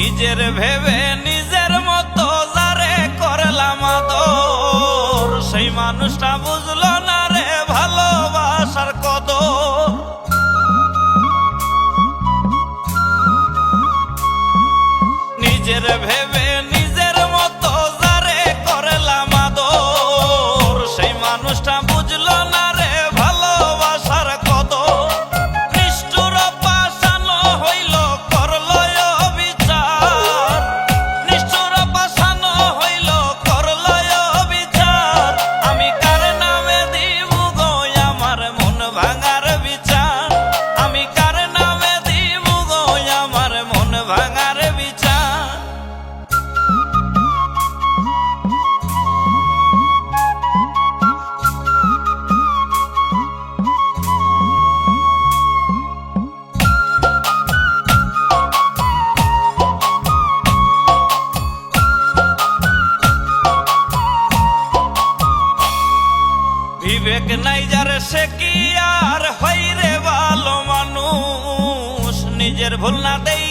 নিজের ভেবে নিজের মতো যারে করলাম আদর। সেই মানুষটা বুঝলো না রে ভালোবাসার কদর। নিজের ভেবে সে কি আর হইরে ভালো মানুষ? নিজের ভুল না দেই